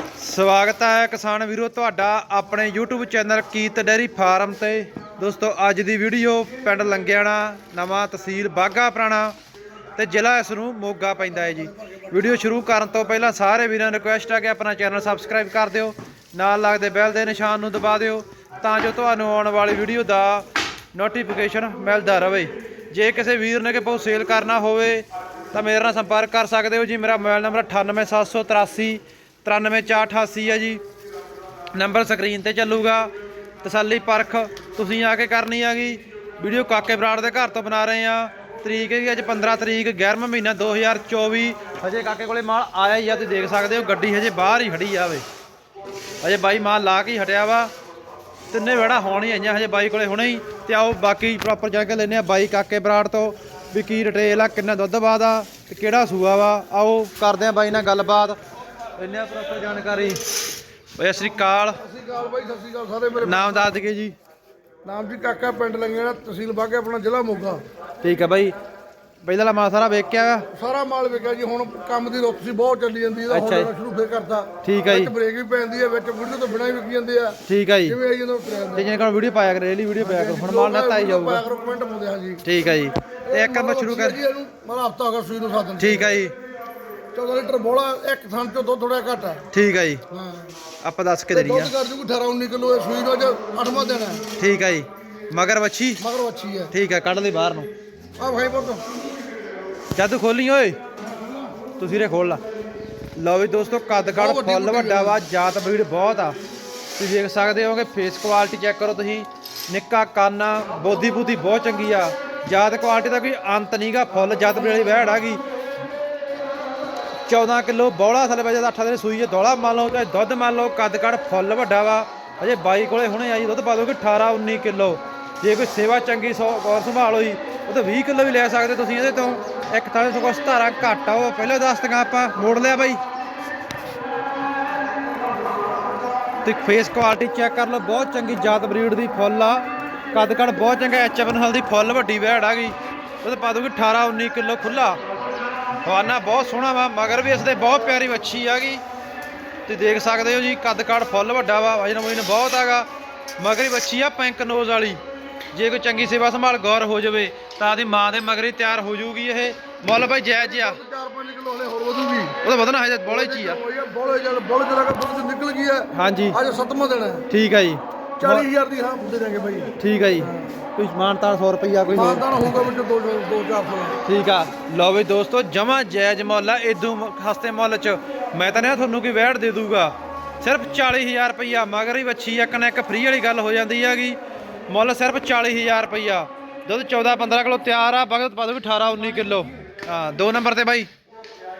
ਸਵਾਗਤ ਹੈ ਕਿਸਾਨ ਵੀਰੋ, ਤੁਹਾਡਾ ਆਪਣੇ YouTube ਚੈਨਲ ਕੀਤ ਡੈਰੀ ਫਾਰਮ ਤੇ। ਦੋਸਤੋ, ਅੱਜ ਦੀ ਵੀਡੀਓ ਪਿੰਡ ਲੰਗਿਆਣਾ, ਨਵਾਂ ਤਹਿਸੀਲ ਬਾਗਾ ਪੁਰਾਣਾ ਤੇ ਜ਼ਿਲ੍ਹਾ ਇਸ ਨੂੰ ਮੋਗਾ ਪੈਂਦਾ ਹੈ ਜੀ। ਵੀਡੀਓ ਸ਼ੁਰੂ ਕਰਨ ਤੋਂ ਪਹਿਲਾਂ ਸਾਰੇ ਵੀਰਾਂ ਨੂੰ ਰਿਕੁਐਸਟ ਹੈ ਕਿ ਆਪਣਾ ਚੈਨਲ ਸਬਸਕ੍ਰਾਈਬ ਕਰ ਦਿਓ, ਨਾਲ ਲੱਗਦੇ ਬੈਲ ਦੇ ਨਿਸ਼ਾਨ ਨੂੰ ਦਬਾ ਦਿਓ, ਤਾਂ ਜੋ ਤੁਹਾਨੂੰ ਆਉਣ ਵਾਲੀ ਵੀਡੀਓ ਦਾ ਨੋਟੀਫਿਕੇਸ਼ਨ ਮਿਲਦਾ ਰਹੇ। ਜੇ ਕਿਸੇ ਵੀਰ ਨੇ ਕਿ ਬਹੁਤ ਸੇਲ ਕਰਨਾ ਹੋਵੇ, ਤਾਂ ਮੇਰੇ ਨਾਲ ਸੰਪਰਕ ਕਰ ਸਕਦੇ ਹੋ ਜੀ। ਮੇਰਾ ਮੋਬਾਈਲ ਨੰਬਰ 98783 93488 ਹੈ ਜੀ। ਨੰਬਰ ਸਕਰੀਨ ਤੇ ਚੱਲੂਗਾ। ਤਸੱਲੀ ਪਰਖ, ਤੁਸੀਂ ਆ ਕੇ ਕਰਨੀ ਹੈਗੀ। ਵੀਡੀਓ ਕਾਕੇ ਬਰਾੜ ਦੇ ਘਰ ਤੋਂ ਬਣਾ ਰਹੇ ਆ। ਤਰੀਕ ਹੈਗੀ ਅੱਜ 15 ਤਰੀਕ 11ਵਾਂ ਮਹੀਨਾ 2024 ਹਜੇ ਕਾਕੇ ਕੋਲੇ ਮਾਲ ਆਇਆ ਹੀ ਆ, ਤੁਸੀਂ ਦੇਖ ਸਕਦੇ ਹੋ, ਗੱਡੀ ਹਜੇ ਬਾਹਰ ਹੀ ਖੜੀ ਆਵੇ ਹਜੇ ਬਾਈ ਮਾਲ ਲਾ ਕੇ ਹੀ ਹਟਿਆ ਵਾ। ਤਿੰਨੇ ਵੇੜਾ ਹੋਣ ਹੀ ਆਈਆਂ ਹਜੇ ਬਾਈ ਕੋਲੇ ਹੁਣੇ ਹੀ। ਤੇ ਆਓ, ਬਾਕੀ ਪ੍ਰੋਪਰ ਜਾ ਕੇ ਲੈਨੇ ਆ ਬਾਈ ਕਾਕੇ ਬਰਾੜ ਤੋਂ। ਵੀ ਕੀ ਰਿਟੇਲ ਆ, ਕਿੰਨਾ ਦੁੱਧ ਬਾਦ ਆ ਤੇ ਕਿਹੜਾ ਸੂਆ ਵਾ। ਆਓ, ਕਰਦੇ ਆ ਬਾਈ ਨਾਲ ਗੱਲਬਾਤ। ਲੈਨੇ ਆ ਪ੍ਰੋਪਰ ਜਾਣਕਾਰੀ। ਓਏ ਸਤਿ ਸ੍ਰੀ ਅਕਾਲ। ਸਤਿ ਸ਼੍ਰੀ ਅਕਾਲ ਬਾਈ ਸਤਿ ਸ਼੍ਰੀ ਅਕਾਲ ਸਾਰੇ ਮੇਰੇ ਨਾਮ ਦੱਸ ਦਈਏ ਜੀ। ਨਾਮ ਜੀ ਕਾਕਾ ਪਿੰਡ ਲੰਗੇੜਾ ਤਹਿਸੀਲ ਬਾਗੇ ਆਪਣਾ ਜ਼ਿਲ੍ਹਾ ਮੋਗਾ। ਠੀਕ ਹੈ ਬਾਈ। ਪਹਿਲਾਂ ਵਾਲਾ ਮਾਲ ਸਾਰਾ ਵੇਖ ਕੇ ਆਇਆ ਸਾਰਾ ਮਾਲ ਵਿਕਿਆ ਜੀ ਹੁਣ ਕੰਮ ਦੀ ਰੁੱਤ ਸੀ ਬਹੁਤ ਚੱਲੀ ਜਾਂਦੀ ਇਹਦਾ ਅੱਛਾ ਜੀ। ਹੁਣ ਸ਼ੁਰੂ ਫੇਰ ਕਰਤਾ। ਠੀਕ ਹੈ ਜੀ। ਵਿੱਚ ਬ੍ਰੇਕ ਵੀ ਪੈਂਦੀ ਹੈ ਵਿੱਚ ਵੀਡੀਓ ਤੋਂ ਬਿਨਾਂ ਹੀ ਵਿਕੀ ਜਾਂਦੇ ਆ। ਠੀਕ ਹੈ ਜੀ। ਜਿਵੇਂ ਆਈ ਜਦੋਂ ਟ੍ਰੈਨ ਤੇ ਜਿਹਨੇ ਕੋਲ ਵੀਡੀਓ ਪਾਇਆ ਕਰ ਡੇਲੀ ਵੀਡੀਓ ਪਾਇਆ ਕਰ ਹੁਣ ਮਾਲ ਨੱਤਾ ਹੀ ਜਾਊਗਾ। ਪਾਇਆ ਕਰੋ ਕਮੈਂਟ ਪਾਉਂਦੇ ਹਾਂ ਜੀ। ਠੀਕ ਹੈ ਜੀ। ਤੇ ਇੱਕ ਆਪਾਂ ਸ਼ੁਰੂ ਕਰ ਜੀ ਇਹਨੂੰ ਹਫਤਾ ਹੋ ਗਿਆ ਸੂਈ ਨੂੰ ਸਾਧਨ ਠੀਕ ਹੈ ਜੀ। 14 ਲੀਟਰ ਬੋਲਾ ਇੱਕ ਥਣ ਚੋਂ ਦੁੱਧ ਥੋੜਾ ਘੱਟ ਹੈ। ਠੀਕ ਹੈ ਜੀ। ਹਾਂ। ਆਪਾਂ ਦੱਸ ਕੇ ਦੇਣੀ ਆ। ਦੁੱਧ ਕਰ ਜੂਗੀ 18 19 ਕਿਲੋ ਇਹ ਸੂਈ ਅੱਜ 8ਵਾਂ ਦਿਨ ਹੈ। ਠੀਕ ਹੈ ਜੀ। ਮਗਰ ਵੱਛੀ? ਮਗਰ ਵੱਛੀ ਹੈ। ਠੀਕ ਹੈ ਕੱਢ ਲਈ ਬਾਹਰ ਨੂੰ। ਆ ਭਾਈ ਪੁੱਤ। ਜਦ ਖੋਲੀ ਓਏ। ਤੁਸੀਂ ਰੇ ਖੋਲ ਲਾ। ਲਓ ਵੀ ਦੋਸਤੋ ਕੱਦ ਕੱਦ ਫੁੱਲ ਵੱਡੀ ਵਾ ਜਾਤ ਬਰੀਡ ਬਹੁਤ ਆ। ਤੁਸੀਂ ਦੇਖ ਸਕਦੇ ਹੋਗੇ ਫੇਸ ਕੁਆਲਿਟੀ ਚੈੱਕ ਕਰੋ ਤੁਸੀਂ। ਨਿੱਕਾ ਕੰਨ ਆ ਬੋਦੀ ਬੂਦੀ ਬਹੁਤ ਚੰਗੀ ਆ। ਜਾਤ ਕੁਆਲਿਟੀ ਦਾ ਕੋਈ ਅੰਤ ਨਹੀਂਗਾ ਫੁੱਲ ਜਾਤ ਬਰੀਡ ਵਾਲੀ ਵਹਿੜ 14 ਕਿਲੋ ਬੌਲਾ ਥੱਲੇ ਥਲੇ ਵਜੇ 8 ਦਿਨ ਸੂਈ ਜੇ ਦੌਲਾ ਮੰਨ ਲਓ ਚਾਹੇ ਦੁੱਧ ਮੰਨ ਲਓ ਕੱਦ ਕੱਦ ਫੁੱਲ ਵੱਡਾ ਵਾ। ਅਜੇ ਬਾਈ ਕੋਲੇ ਹੁਣੇ ਆਈ, ਦੁੱਧ ਪਾ ਦੋਗੇ 18 19 ਕਿਲੋ। ਜੇ ਕੋਈ ਸੇਵਾ ਚੰਗੀ ਸੌ ਗੌਰ ਸੰਭਾਲ ਹੋਈ, ਉਹ ਤਾਂ 20 ਕਿਲੋ ਵੀ ਲੈ ਸਕਦੇ ਤੁਸੀਂ ਇਹਦੇ ਤੋਂ। ਇੱਕ ਤਾਂ ਦੇ ਸਗੋਂ 17 ਘੱਟ ਆ, ਉਹ ਪਹਿਲਾਂ ਦੱਸ ਤੀਆਂ ਆਪਾਂ, ਮੋੜ ਲਿਆ ਬਾਈ। ਤੇ ਫੇਸ ਕੁਆਲਿਟੀ ਚੈੱਕ ਕਰ ਲਓ, ਬਹੁਤ ਚੰਗੀ ਜਾਤ ਬਰੀਡ ਦੀ ਫੁੱਲ ਆ। ਕੱਦ ਕੱਦ ਬਹੁਤ ਚੰਗਾ ਐਚ ਐਫ ਨਾਲ ਦੀ ਫੁੱਲ ਵੱਡੀ ਵਹਿੜ ਆ ਗਈ। ਉਹ ਤਾਂ ਪਾ ਦੋਗੇ 18 19 ਕਿਲੋ ਖੁੱਲਾ ਹਵਾਨਾ ਬਹੁਤ ਸੋਹਣਾ ਵਾ ਮਗਰ ਵੀ ਇਸ ਦੇ ਬਹੁਤ ਪਿਆਰੀ ਵੱਛੀ ਆ ਗਈ ਤੁਸੀਂ ਦੇਖ ਸਕਦੇ ਹੋ ਜੀ ਕੱਦ ਕੱਦ ਫੁੱਲ ਵੱਡਾ ਵਾ ਵਜਨ ਵਜਨ ਬਹੁਤ ਹੈਗਾ। ਮਗਰੀ ਵੱਛੀ ਆ ਪੈਂਕ ਨੋਜ਼ ਵਾਲੀ। ਜੇ ਕੋਈ ਚੰਗੀ ਸੇਵਾ ਸੰਭਾਲ ਗੌਰ ਹੋ ਜਾਵੇ ਤਾਂ ਆਦੀ ਮਾਂ ਦੇ ਮਗਰੀ ਤਿਆਰ ਹੋ ਜਾਊਗੀ ਇਹ। ਮੁੱਲ ਬਾਈ ਜਾਇਜ਼ ਆ। 4-5 ਕਿਲੋ ਹਲੇ ਹੋਰ ਵਧੂਗੀ। ਉਹਦਾ ਵਧਣਾ ਹਜੇ ਬੋਲੇ ਚ ਹੀ ਆ। ਬੋਲੇ ਜਲ ਬੋਲੇ ਜਰਾ ਕਾ ਦੁੱਧ ਨਿਕਲ ਗਈ ਹੈ। ਹਾਂਜੀ। ਅੱਜ ਸੱਤਵਾਂ ਦਿਨ ਹੈ। ਠੀਕ ਹੈ ਜੀ। 40000 ਦੀ ਹਾਂ ਦੇ ਦਾਂਗੇ ਬਾਈ। ਠੀਕ ਹੈ ਜੀ। ਕੋਈ ਮਾਨਤਾਨ 100 ਰੁਪਈਆ ਕੋਈ ਹੋਰ। ਮਾਨਦਾਨ ਹੋਊਗਾ ਵਿੱਚ 2 2 400 ਠੀਕ ਆ। ਲਓ ਵੀ ਦੋਸਤੋ ਜਮਾ ਜਾਇਜ਼ ਮੁੱਲ ਆ। ਇਦੋਂ ਸਸਤੇ ਮੁੱਲ ਚ ਮੈਂ ਤਾਂ ਨਹੀਂ ਤੁਹਾਨੂੰ ਕੋਈ ਵੈੜ ਦੇ ਦੂਗਾ। ਸਿਰਫ 40000 ਰੁਪਈਆ ਮਗਰ ਹੀ ਵੱਛੀ ਇੱਕ ਨਾ ਇੱਕ ਫ੍ਰੀ ਵਾਲੀ ਗੱਲ ਹੋ ਜਾਂਦੀ ਹੈਗੀ। ਮੁੱਲ ਸਿਰਫ 40000 ਰੁਪਈਆ। ਦੁੱਧ 14 15 ਕਿਲੋ ਤਿਆਰ ਆ ਬਗਤ ਪਾ ਦੋ 18 19 ਕਿਲੋ। ਹਾਂ ਦੋ ਨੰਬਰ ਤੇ ਬਾਈ।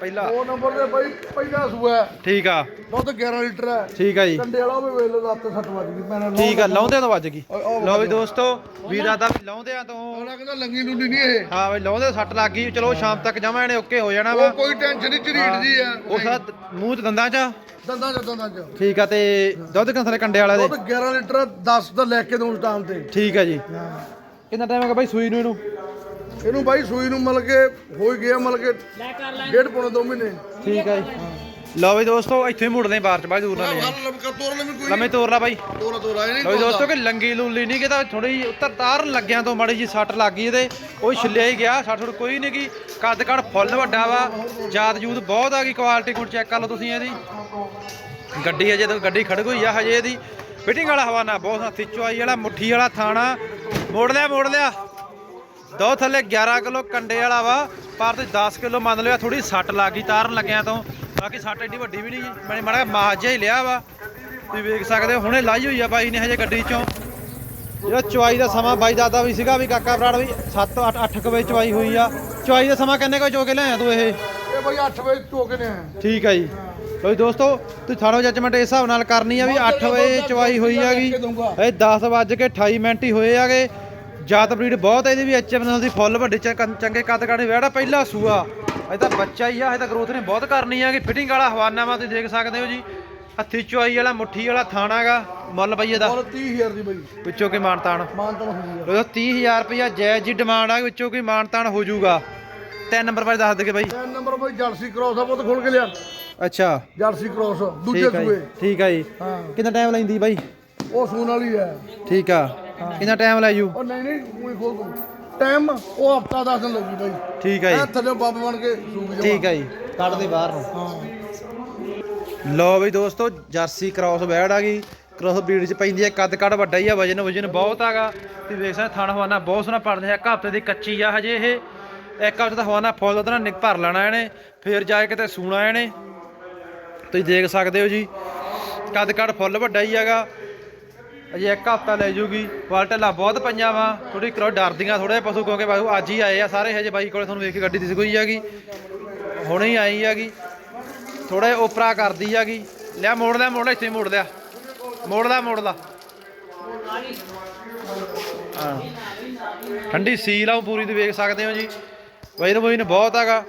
ਪਹਿਲਾ। ਉਹ ਨੰਬਰ ਤੇ ਬਾਈ ਪਹਿਲਾ ਸੂਆ ਹੈ। ਠੀਕ ਆ। ਦੁੱਧ 11 ਲੀਟਰ ਹੈ। ਠੀਕ ਆ ਜੀ। ਕੰਡੇ ਵਾਲਾ ਉਹ ਵੀ ਵੇਖ ਲਓ ਲੱਤ ਸੱਟ ਵੱਜ ਗਈ। ਠੀਕ ਆ ਲਾਉਂਦਿਆਂ ਤੋਂ ਵੱਜ ਗਈ। ਲਓ ਵੀ ਦੋਸਤੋ ਵੀਰਾ ਦਾ ਵੀ ਲਾਉਂਦਿਆਂ ਤੋਂ। ਉਹਨਾਂ ਕਹਿੰਦਾ ਲੰਗੀ ਲੁੰਡੀ ਨਹੀਂ ਇਹ। ਹਾਂ ਬਈ ਲਾਉਂਦੇ ਸੱਟ ਲੱਗ ਗਈ। ਚਲੋ ਸ਼ਾਮ ਤੱਕ ਜਮਾ ਇਹਨੇ ਓਕੇ ਹੋ ਜਾਣਾ ਵਾ। ਉਹ ਕੋਈ ਟੈਨਸ਼ਨ ਨਹੀਂ ਝਰੀਟ ਜੀ ਆ ਉਹ ਸਾਰਾ ਮੂੰਹ ਚ ਦੰਦਾਂ ਚ? ਦੰਦਾਂ ਚ ਦੰਦਾਂ ਚ। ਠੀਕ ਆ ਤੇ ਦੁੱਧ ਕਿੰਨੇ ਕੰਡੇ ਵਾਲਾ ਦੇ? ਦੁੱਧ 11 ਲੀਟਰ 10 ਦਾ ਲੈ ਕੇ ਦੋ ਟਾਈਮ ਤੇ। ਠੀਕ ਆ ਜੀ। ਕਿੰਨਾ ਟਾਈਮ ਹੈਗਾ ਬਾਈ ਸੂਈ ਨੂੰ ਇਹਨੂੰ? ਇਹਨੂੰ ਬਾਈ ਸੂਈ ਨੂੰ ਮਤਲਬ ਕਿ ਹੋ ਹੀ ਗਿਆ ਮਤਲਬ ਕਿ ਡੇਢ ਪੌਣੇ 2 ਮਹੀਨੇ। ਠੀਕ ਜੀ। ਲਓ ਵੀ ਦੋਸਤੋ ਇੱਥੇ ਮੁੜਦੇ ਆਂ ਬਾਹਰ ਚ ਬਾਈ ਦੂਰ ਨਾ ਲੈ ਹਲ ਲਮਕਾ ਤੋਰ ਲੈ ਕੋਈ ਲੰਮੇ ਤੋਰ ਲਾ ਬਾਈ। ਤੋਰਾ ਤੋਰਾ ਇਹ ਨਹੀਂ ਲਓ ਦੋਸਤੋ ਕਿ ਲੰਗੀ ਲੂਲੀ ਨਹੀਂ ਕਿ ਤਾਂ ਥੋੜੀ ਉੱਤਰ ਤਾਰਨ ਲੱਗਿਆਂ ਤੋਂ ਮਾੜੀ ਜੀ ਸੱਟ ਲੱਗ ਗਈ ਇਹਦੇ। ਉਹ ਛਿੱਲਿਆ ਹੀ ਗਿਆ ਸੱਟ ਸੁੱਟ ਕੋਈ ਨਹੀਂ ਗੀ ਕੱਦ ਕੱਦ ਫੁੱਲ ਵੱਡਾ ਵਾ। ਜਾਤ ਜੂਤ ਬਹੁਤ ਆ ਗਈ ਕੁਆਲਿਟੀ ਕੁੜ ਚੈੱਕ ਕਰ ਲਓ ਤੁਸੀਂ ਇਹਦੀ। ਗੱਡੀ ਅਜੇ ਤਾਂ ਗੱਡੀ ਖੜ ਗਈ ਆ ਹਜੇ ਇਹਦੀ। ਫਿਟਿੰਗ ਵਾਲਾ ਹਵਾਨਾ ਬਹੁਤ ਹੱਥੀ ਚੁਆਈ ਵਾਲਾ ਮੁੱਠੀ ਵਾਲਾ ਥਾਣਾ। ਮੋੜ ਲਿਆ ਮੋੜ ਲਿਆ। ਦੋ ਥੱਲੇ 11 ਕਿਲੋ ਕੰਡੇ ਵਾਲਾ ਵਾ ਪਰ ਤੁਸੀਂ 10 ਕਿਲੋ ਮੰਨ ਲਿਆ ਥੋੜੀ ਸੱਟ ਲੱਗ ਗਈ ਤਾਰਨ ਲੱਗਿਆਂ ਤੋਂ। ਬਾਕੀ ਸੱਟ ਐਡੀ ਵੱਡੀ ਵੀ ਨਹੀਂ ਮੈਂ ਮਾੜਾ ਮਾਜਾ ਹੀ ਲਿਆ ਵਾ। ਤੁਸੀਂ ਵੇਖ ਸਕਦੇ ਹੋ ਹੁਣੇ ਲਾਈ ਹੋਈ ਆ ਬਾਈ ਨੇ ਹਜੇ ਗੱਡੀ ਚੋਂ। ਜਿਹੜਾ ਚੁਆਈ ਦਾ ਸਮਾਂ ਬਾਈ ਦਾਦਾ ਵੀ ਸੀਗਾ ਵੀ ਕਾਕਾ ਬਰਾੜ ਵੀ 7 8 8 ਵਜੇ ਚੁਆਈ ਹੋਈ ਆ। ਚੁਆਈ ਦਾ ਸਮਾਂ ਕਿੰਨੇ ਕੋਈ ਚੋ ਕੇ ਲਿਆਇਆ ਤੂੰ ਇਹ? ਇਹ ਬਾਈ 8 ਵਜੇ ਚੋਕੇ ਨੇ ਆਏ ਠੀਕ ਆ ਜੀ। ਲੋ ਦੋਸਤੋ ਤੁਸੀਂ ਥਾਣੋ ਜੱਜਮੈਂਟ ਇਸ ਹਿਸਾਬ ਨਾਲ ਕਰਨੀ ਆ ਵੀ 8 ਵਜੇ ਚੁਆਈ ਹੋਈ ਹੈਗੀ ਇਹ 10 ਵੱਜ ਕੇ 28 ਮਿੰਟ ਹੀ ਹੋਏ ਆਗੇ। ਜਾਤ ਬਰੀਡ ਬਹੁਤ ਹੈ ਇਹਦੀ ਵੀ ਐਚਐਫ ਨਾਲ ਦੀ ਫੁੱਲ ਵੱਡੇ ਚੰਗੇ ਕੱਦ ਕਾਣੇ ਵਿਹੜਾ ਪਹਿਲਾ ਸੂਆ। ਇਹ ਤਾਂ ਬੱਚਾ ਹੀ ਆ ਇਹ ਤਾਂ ਗਰੋਥ ਨੇ ਬਹੁਤ ਕਰਨੀ ਆ ਕਿ ਫਿਟਿੰਗ ਵਾਲਾ ਹਵਾਨਾ ਵਾ ਤੁਸੀਂ ਦੇਖ ਸਕਦੇ ਹੋ ਜੀ। ਹੱਥੀ ਚੁਆਈ ਵਾਲਾ ਮੁੱਠੀ ਵਾਲਾ ਥਾਣਾਗਾ ਮੁੱਲ ਪਈ ਇਹਦਾ। ਔਰ 30000 ਦੀ ਬਾਈ। ਵਿੱਚੋਂ ਕੀ ਮਾਨਤਾਨ ਮਾਨਤਨ ਹੋ ਉਹਦਾ 30000 ਰੁਪਇਆ ਜਾਇਜ਼ ਜੀ ਡਿਮਾਂਡ ਆ ਵਿੱਚੋਂ ਕੀ ਮਾਨਤਾਨ ਹੋ ਜਾਊਗਾ ਤਿੰਨ ਨੰਬਰ ਬਾਰੇ ਦੱਸ ਦੇ ਬਾਈ। ਤਿੰਨ ਨੰਬਰ ਬਾਈ ਜਰਸੀ ਕ੍ਰੋਸ ਆ ਪੁੱਤ ਖੋਲ ਕੇ ਲਿਆ। ਅੱਛਾ। ਜਰਸੀ ਕ੍ਰੋਸ ਦੂਜੇ ਸੂਏ। ਠੀਕ ਆ ਜੀ। ਹਾਂ। ਕਿੰਨਾ ਟਾਈਮ ਲੈਂਦੀ ਬਾਈ? ਉਹ ਸੂਣ ਵਾਲੀ ਹੈ। ਠੀਕ ਆ। ਕਿੰਨਾ ਟਾਈਮ ਲੈ ਜੂ? ਉਹ ਨਹੀਂ ਨਹੀਂ ਕੋਈ ਖੋਲ ਦੋ ਟਾਈਮ ਉਹ ਹਫਤਾ 10 ਦਿਨ ਲੱਗੂ ਬਾਈ। ਠੀਕ ਆ ਜੀ। ਥੱਲੇ ਬੱਬ ਬਣ ਕੇ ਸੂਕ ਜਾ ਠੀਕ ਆ ਜੀ। ਕੱਢ ਦੇ ਬਾਹਰ ਨੂੰ। ਹਾਂ। ਲੋ ਬਈ ਦੋਸਤੋ ਜਰਸੀ ਕ੍ਰਾਸ ਬੈੜ ਆ ਗਈ। ਕ੍ਰਾਸ ਬਰੀਡ ਚ ਪੈਂਦੀ ਹੈ ਕੱਦ ਕੱਦ ਵੱਡਾ ਹੀ ਆ ਵਜਨ ਵਜਨ ਬਹੁਤ ਆਗਾ ਤੇ ਵੇਖ ਸਕਦੇ ਥਣ ਹਵਾਨਾ ਬਹੁਤ ਸੋਹਣਾ ਪੜਦੇ ਆ ਇੱਕ ਹਫ਼ਤੇ ਦੀ ਕੱਚੀ ਆ ਹਜੇ ਇਹ। ਇੱਕ ਹਫ਼ਤੇ ਦਾ ਹਵਾਨਾ ਫੁੱਲ ਉਹਦਾ ਨਿਕ ਭਰ ਲੈਣਾ ਇਹਨੇ। ਫੇਰ ਜਾ ਕੇ ਕਿਤੇ ਸੂਣਾ ਇਹਨੇ। ਤੁਸੀਂ ਦੇਖ ਸਕਦੇ ਹੋ ਜੀ। ਕੱਦ ਕੱਦ ਫੁੱਲ ਵੱਡਾ ਹੀ ਹੈਗਾ। ਅਜੇ ਇੱਕ ਹਫਤਾ ਲੈ ਜੂਗੀ। ਵਾਲਟਲਾ ਬਹੁਤ ਪਈਆਂ ਵਾ। ਥੋੜੀ ਕਰੋ ਡਰਦੀਆਂ ਥੋੜੇ ਪਸ਼ੂ ਕਿਉਂਕਿ ਬਾਈ ਅੱਜ ਹੀ ਆਏ ਆ ਸਾਰੇ ਹਜੇ ਬਾਈ ਕੋਲੇ ਤੁਹਾਨੂੰ ਵੇਖ ਕੇ ਗੱਡੀ ਦਿਸ ਗਈ ਹੈਗੀ। ਹੁਣੇ ਹੀ ਆਈ ਹੈਗੀ। ਥੋੜਾ ਜਿਹਾ ਉਪਰਾ ਕਰਦੀ ਹੈਗੀ। ਲਿਆ ਮੋੜ ਲਿਆ ਮੋੜ ਲਿਆ, ਇੱਥੇ ਮੋੜ ਲਿਆ। ਮੋੜ ਲਾ ਮੋੜ ਲਾ। ਠੰਡੀ ਸੀਲ ਆ ਪੂਰੀ ਤੇ ਵੇਖ ਸਕਦੇ ਹੋ ਜੀ। ਬਾਈ ਵਜਨ ਵਜਨ ਬਹੁਤ ਹੈਗਾ।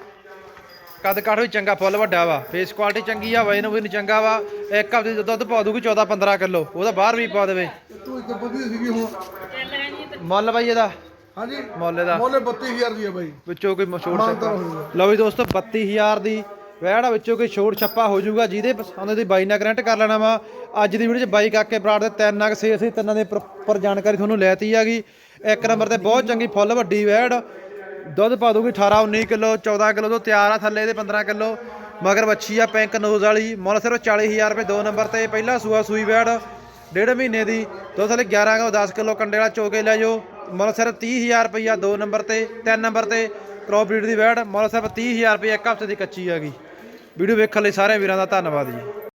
ਕੱਦ ਕਾਠ ਵੀ ਚੰਗਾ ਫੁੱਲ ਵੱਡਾ ਵਾ। ਫੇਸ ਕੁਆਲਿਟੀ ਚੰਗੀ ਆ ਵਜਨ ਵਜਨ ਚੰਗਾ ਵਾ। ਇੱਕ ਹਫ਼ਤੇ 'ਚ ਦੁੱਧ ਪਾ ਦੂਗੀ 14 15 ਕਿਲੋ ਉਹਦਾ ਬਾਹਰ ਵੀ ਪਾ ਦੇਵੇ। ਤੂੰ ਇੱਕ ਬੰਦੀ ਸੀਗੀ ਹੁਣ। ਮੁੱਲ ਬਾਈ ਇਹਦਾ? ਹਾਂਜੀ। ਮੁੱਲ ਇਹਦਾ? ਮੋਲੇ 32000 ਦੀ ਹੈ ਬਾਈ। ਵਿੱਚੋਂ ਕੋਈ ਛੋਟ ਛੱਪਾ। ਲਓ ਵੀ ਦੋਸਤੋ 32000 ਦੀ ਵਹਿੜਾ ਵਿੱਚੋਂ ਕੋਈ ਛੋਟ ਛੱਪਾ ਹੋ ਜਾਊਗਾ। ਜਿਹਦੇ ਪਸੰਦ ਦੀ ਬਾਈ ਨਾਲ ਕਨੈਕਟ ਕਰ ਲੈਣਾ ਵਾ। ਅੱਜ ਦੀ ਵੀਡੀਓ 'ਚ ਬਾਈ ਕਾਕੇ ਬਰਾੜ ਦੇ ਤਿੰਨ ਨਗ ਸੇ ਅਸੀਂ ਤਿੰਨਾਂ ਦੇ ਪ੍ਰੋਪਰ ਜਾਣਕਾਰੀ ਤੁਹਾਨੂੰ ਲੈਤੀ ਹੈਗੀ। ਇੱਕ ਨੰਬਰ ਤੇ ਬਹੁਤ ਚੰਗੀ ਫੁੱਲ ਵੱਡੀ ਵਹਿੜ ਦੁੱਧ ਪਾ ਦੂਗੀ 18 19 ਕਿਲੋ 14 ਕਿਲੋ ਤੋਂ ਤਿਆਰ ਆ ਥੱਲੇ ਦੇ 15 ਕਿਲੋ। ਮਗਰ ਵੱਛੀ ਆ ਪਿੰਕ ਨੋਜ਼ ਵਾਲੀ, ਮੁੱਲ ਸਿਰਫ 40000 ਰੁਪਏ, ਦੋ ਨੰਬਰ ਤੇ ਪਹਿਲਾ ਸੂਆ ਸੂਈ ਵਹਿੜ ਡੇਢ ਮਹੀਨੇ ਦੀ। ਦੋ ਥੱਲੇ 11 ਕਿਲੋ 10 ਕਿਲੋ ਕੰਡੇ ਵਾਲਾ ਚੋਕੇ ਲੈ ਜਾਓ। ਮੁੱਲ ਸਿਰਫ 30000 ਰੁਪਈਆ ਦੋ ਨੰਬਰ ਤੇ, ਤਿੰਨ ਨੰਬਰ ਤੇ ਕ੍ਰੋਪ ਬਰੀਡ ਦੀ ਵੈੜ ਮੁੱਲ ਸਿਰਫ 30000 ਰੁਪਏ ਇੱਕ ਹਫ਼ਤੇ ਦੀ ਕੱਚੀ ਹੈਗੀ ਵੀਡੀਓ ਵੇਖਣ ਲਈ ਸਾਰੇ ਵੀਰਾਂ ਦਾ ਧੰਨਵਾਦ ਜੀ।